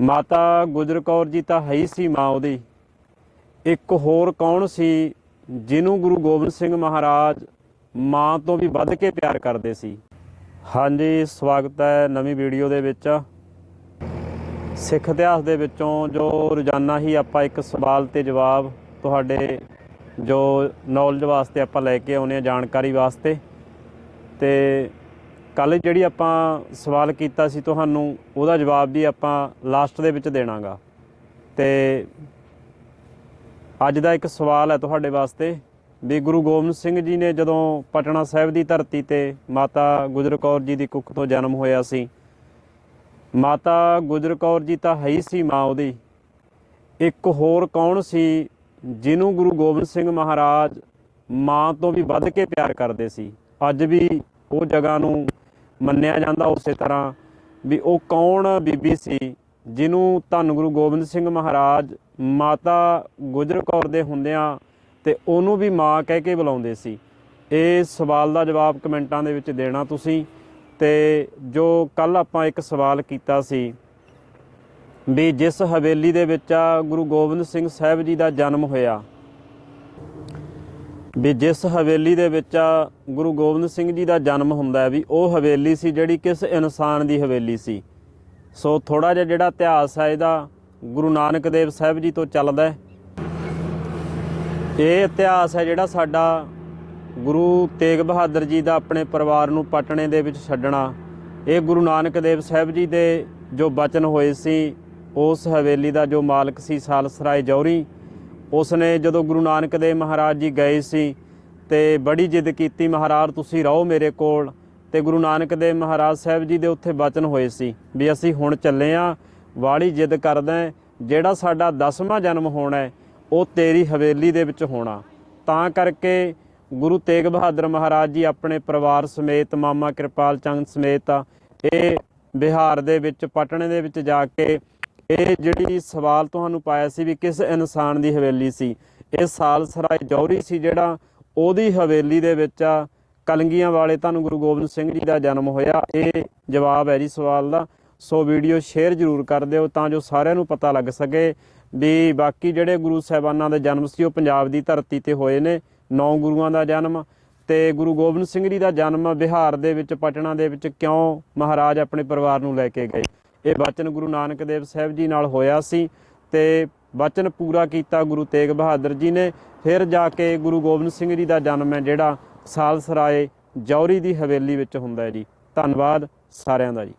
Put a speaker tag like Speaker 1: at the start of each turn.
Speaker 1: ਮਾਤਾ ਗੁਜਰ ਕੌਰ ਜੀ ਤਾਂ ਹੈ ਹੀ ਸੀ ਮਾਂ ਉਹਦੀ। ਇੱਕ ਹੋਰ ਕੌਣ ਸੀ ਜਿਹਨੂੰ ਗੁਰੂ ਗੋਬਿੰਦ ਸਿੰਘ ਮਹਾਰਾਜ ਮਾਂ ਤੋਂ ਵੀ ਵੱਧ ਕੇ ਪਿਆਰ ਕਰਦੇ ਸੀ? ਹਾਂਜੀ, ਸਵਾਗਤ ਹੈ ਨਵੀਂ ਵੀਡੀਓ ਦੇ ਵਿੱਚ। ਸਿੱਖ ਇਤਿਹਾਸ ਦੇ ਵਿੱਚੋਂ ਜੋ ਰੋਜ਼ਾਨਾ ਹੀ ਆਪਾਂ ਇੱਕ ਸਵਾਲ ਤੇ ਜਵਾਬ ਤੁਹਾਡੇ ਜੋ ਨੌਲੇਜ ਵਾਸਤੇ ਆਪਾਂ ਲੈ ਕੇ ਆਉਨੇ ਆ ਜਾਣਕਾਰੀ ਵਾਸਤੇ। ਤੇ ਕੱਲ ਜਿਹੜੀ ਆਪਾਂ ਸਵਾਲ ਕੀਤਾ ਸੀ ਤੁਹਾਨੂੰ, ਉਹਦਾ ਜਵਾਬ ਵੀ ਆਪਾਂ ਲਾਸਟ ਦੇ ਵਿੱਚ ਦੇਣਾਗਾ। ਤੇ ਅੱਜ ਦਾ ਇੱਕ ਸਵਾਲ ਹੈ ਤੁਹਾਡੇ ਵਾਸਤੇ ਵੀ ਗੁਰੂ ਗੋਬਿੰਦ ਸਿੰਘ ਜੀ ਨੇ ਜਦੋਂ ਪਟਨਾ ਸਾਹਿਬ ਦੀ ਧਰਤੀ ਤੇ ਮਾਤਾ ਗੁਜਰ ਕੌਰ ਜੀ ਦੀ ਕੁੱਖ ਤੋਂ ਜਨਮ ਹੋਇਆ ਸੀ, ਮਾਤਾ ਗੁਜਰ ਕੌਰ ਜੀ ਤਾਂ ਹੈ ਹੀ ਸੀ ਮਾਂ ਉਹਦੀ। ਇੱਕ ਹੋਰ ਕੌਣ ਸੀ ਜਿਹਨੂੰ ਗੁਰੂ ਗੋਬਿੰਦ ਸਿੰਘ ਮਹਾਰਾਜ ਮਾਂ ਤੋਂ ਵੀ ਵੱਧ ਕੇ ਪਿਆਰ ਕਰਦੇ ਸੀ? ਅੱਜ ਵੀ ਉਹ ਜਗ੍ਹਾ ਨੂੰ ਮੰਨਿਆ ਜਾਂਦਾ ਉਸੇ ਤਰ੍ਹਾਂ ਵੀ ਉਹ ਕੌਣ ਬੀਬੀ ਸੀ, ਜਿਹਨੂੰ ਧੰਨ ਗੁਰੂ ਗੋਬਿੰਦ ਸਿੰਘ ਮਹਾਰਾਜ ਮਾਤਾ ਗੁਜਰ ਕੌਰ ਦੇ ਹੁੰਦਿਆਂ ਤੇ ਉਹਨੂੰ ਵੀ ਮਾਂ ਕਹਿ ਕੇ ਬੁਲਾਉਂਦੇ ਸੀ। ਇਹ ਸਵਾਲ ਦਾ ਜਵਾਬ ਕਮੈਂਟਾਂ ਦੇ ਵਿੱਚ ਦੇਣਾ ਤੁਸੀਂ ਤੇ ਜੋ ਕੱਲ ਆਪਾਂ ਇੱਕ ਸਵਾਲ ਕੀਤਾ ਸੀ ਵੀ ਜਿਸ ਹਵੇਲੀ ਦੇ ਵਿੱਚ ਗੁਰੂ ਗੋਬਿੰਦ ਸਿੰਘ ਸਾਹਿਬ ਜੀ ਦਾ ਜਨਮ ਹੋਇਆ ਵੀ ਜਿਸ ਹਵੇਲੀ ਦੇ ਵਿੱਚ ਗੁਰੂ ਗੋਬਿੰਦ ਸਿੰਘ ਜੀ ਦਾ ਜਨਮ ਹੁੰਦਾ ਹੈ, ਵੀ ਉਹ ਹਵੇਲੀ ਸੀ ਜਿਹੜੀ ਕਿਸ ਇਨਸਾਨ ਦੀ ਹਵੇਲੀ ਸੀ। ਸੋ ਥੋੜਾ ਜਿਹਾ ਜਿਹੜਾ ਇਤਿਹਾਸ ਹੈ ਇਹਦਾ ਗੁਰੂ ਨਾਨਕ ਦੇਵ ਸਾਹਿਬ ਜੀ ਤੋਂ ਚੱਲਦਾ ਹੈ। ਇਹ ਇਤਿਹਾਸ ਹੈ ਜਿਹੜਾ ਸਾਡਾ ਗੁਰੂ ਤੇਗ ਬਹਾਦਰ ਜੀ ਦਾ ਆਪਣੇ ਪਰਿਵਾਰ ਨੂੰ ਪਟਣੇ ਦੇ ਵਿੱਚ ਛੱਡਣਾ। ਇਹ ਗੁਰੂ ਨਾਨਕ ਦੇਵ ਸਾਹਿਬ ਜੀ ਦੇ ਜੋ ਬਚਨ ਹੋਏ ਸੀ, ਉਸ ਹਵੇਲੀ ਦਾ ਜੋ ਮਾਲਕ ਸੀ, ਸਾਲਸਰਾਏ ਜੌਰੀ ਉਸ ਨੇ ਜਦੋਂ ਗੁਰੂ ਨਾਨਕ ਦੇਵ ਮਹਾਰਾਜ ਜੀ ਗਏ ਸੀ ਤੇ ਬੜੀ ਜਿੱਦ ਕੀਤੀ, ਮਹਾਰਾਜ, ਤੁਸੀਂ ਰਹੋ ਮੇਰੇ ਕੋਲ। ਤੇ ਗੁਰੂ ਨਾਨਕ ਦੇਵ ਮਹਾਰਾਜ ਸਾਹਿਬ ਜੀ ਦੇ ਉੱਥੇ ਬਚਨ ਹੋਏ ਸੀ ਵੀ ਅਸੀਂ ਹੁਣ ਚੱਲੇ ਆ, ਵਾਲੀ ਜਿੱਦ ਕਰਦਾ ਜਿਹੜਾ ਸਾਡਾ 10ਵਾਂ ਜਨਮ ਹੋਣਾ ਹੈ ਉਹ ਤੇਰੀ ਹਵੇਲੀ ਦੇ ਵਿੱਚ ਹੋਣਾ। ਤਾਂ ਕਰਕੇ ਗੁਰੂ ਤੇਗ ਬਹਾਦਰ ਮਹਾਰਾਜ ਜੀ ਆਪਣੇ ਪਰਿਵਾਰ ਸਮੇਤ, ਮਾਮਾ ਕਿਰਪਾਲ ਚੰਦ ਸਮੇਤ ਇਹ ਬਿਹਾਰ ਦੇ ਵਿੱਚ, ਪਟਨੇ ਦੇ ਵਿੱਚ ਜਾ ਕੇ ਇਹ ਜਿਹੜੀ ਸਵਾਲ ਤੁਹਾਨੂੰ ਪਾਇਆ ਸੀ ਵੀ ਕਿਸ ਇਨਸਾਨ ਦੀ ਹਵੇਲੀ ਸੀ, ਇਹ ਸਾਲਸਰਾਏ ਜੌਹਰੀ ਸੀ ਜਿਹੜਾ ਉਹਦੀ ਹਵੇਲੀ ਦੇ ਵਿੱਚ ਆ, ਕਲੰਗੀਆਂ ਵਾਲੇ ਤੁਹਾਨੂੰ ਗੁਰੂ ਗੋਬਿੰਦ ਸਿੰਘ ਜੀ ਦਾ ਜਨਮ ਹੋਇਆ। ਇਹ ਜਵਾਬ ਹੈ ਜੀ ਸਵਾਲ ਦਾ। ਸੋ ਵੀਡੀਓ ਸ਼ੇਅਰ ਜ਼ਰੂਰ ਕਰ ਦਿਓ ਤਾਂ ਜੋ ਸਾਰਿਆਂ ਨੂੰ ਪਤਾ ਲੱਗ ਸਕੇ ਵੀ ਬਾਕੀ ਜਿਹੜੇ ਗੁਰੂ ਸਾਹਿਬਾਨਾਂ ਦਾ ਜਨਮ ਸੀ, ਉਹ ਪੰਜਾਬ ਦੀ ਧਰਤੀ ਤੇ ਹੋਏ ਨੇ। ਨੌ ਗੁਰੂਆਂ ਦਾ ਜਨਮ ਤੇ ਗੁਰੂ ਗੋਬਿੰਦ ਸਿੰਘ ਜੀ ਦਾ ਜਨਮ ਬਿਹਾਰ ਦੇ ਵਿੱਚ, ਪਟਨਾ ਦੇ ਵਿੱਚ ਕਿਉਂ ਮਹਾਰਾਜ ਆਪਣੇ ਪਰਿਵਾਰ ਨੂੰ ਲੈ ਕੇ ਗਏ? ਇਹ ਬਚਨ ਗੁਰੂ ਨਾਨਕ ਦੇਵ ਸਾਹਿਬ ਜੀ ਨਾਲ ਹੋਇਆ ਸੀ ਤੇ ਬਚਨ ਪੂਰਾ ਕੀਤਾ ਗੁਰੂ ਤੇਗ ਬਹਾਦਰ ਜੀ ਨੇ। ਫਿਰ ਜਾ ਕੇ ਗੁਰੂ ਗੋਬਿੰਦ ਸਿੰਘ ਜੀ ਦਾ ਜਨਮ ਹੈ ਜਿਹੜਾ ਸਾਲਸਰਾਏ ਜੌਰੀ ਦੀ ਹਵੇਲੀ ਵਿੱਚ ਹੁੰਦਾ ਹੈ ਜੀ। ਧੰਨਵਾਦ ਸਾਰਿਆਂ ਦਾ ਜੀ।